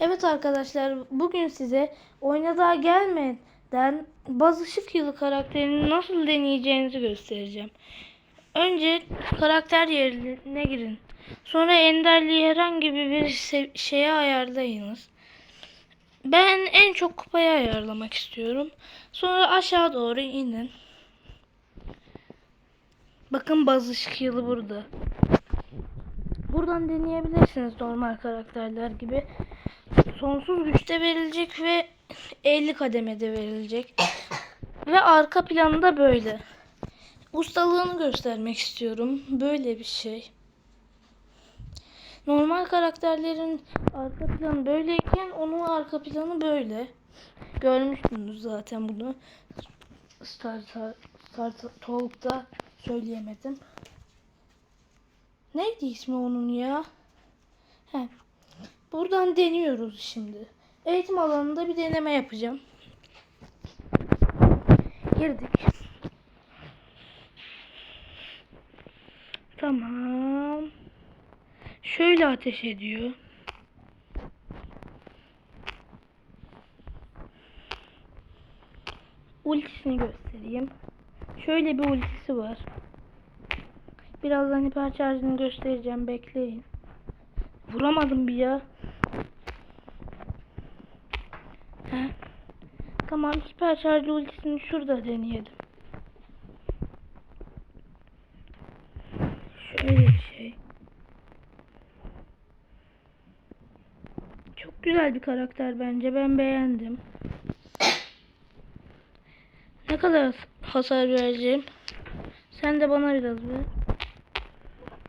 Evet arkadaşlar bugün size oyuna gelmeden Baz Işık Yılı karakterini nasıl deneyeceğinizi göstereceğim. Önce karakter yerine girin. Sonra enderliği herhangi bir şeye ayarlayınız. Ben en çok kupaya ayarlamak istiyorum. Sonra aşağı doğru inin. Bakın Baz Işık Yılı burada. Buradan deneyebilirsiniz normal karakterler gibi. Sonsuz güçte verilecek ve 50 kademede verilecek. Ve arka planı da böyle. Ustalığını göstermek istiyorum. Böyle bir şey. Normal karakterlerin arka planı böyleyken onun arka planı böyle. Görmüştünüz zaten bunu. Star, Star, Star Talk'ta söyleyemedim. Neydi ismi onun ya? Buradan deniyoruz şimdi. Eğitim alanında bir deneme yapacağım. Girdik. Tamam. Şöyle ateş ediyor. Ultisini göstereyim. Şöyle bir ultisi var. Birazdan hiper şarjını göstereceğim. Bekleyin. Vuramadım bir ya. Tamam hiper şarjlı ultisini şurada deneyelim. Şöyle bir şey. Çok güzel bir karakter bence. Ben beğendim. Ne kadar hasar vereceğim? Sen de bana biraz ver.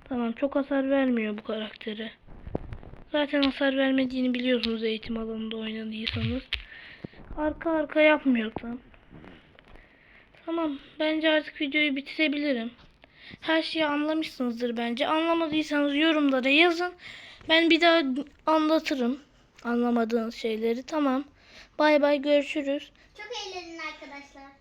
Tamam çok hasar vermiyor bu karaktere. Zaten hasar vermediğini biliyorsunuz eğitim alanında oynadıysanız. Arka arka yapmıyor tam. Tamam bence artık videoyu bitirebilirim. Her şeyi anlamışsınızdır bence. Anlamadıysanız yorumlara yazın. Ben bir daha anlatırım anlamadığınız şeyleri. Tamam. Bay bay görüşürüz. Çok eğlenin arkadaşlar.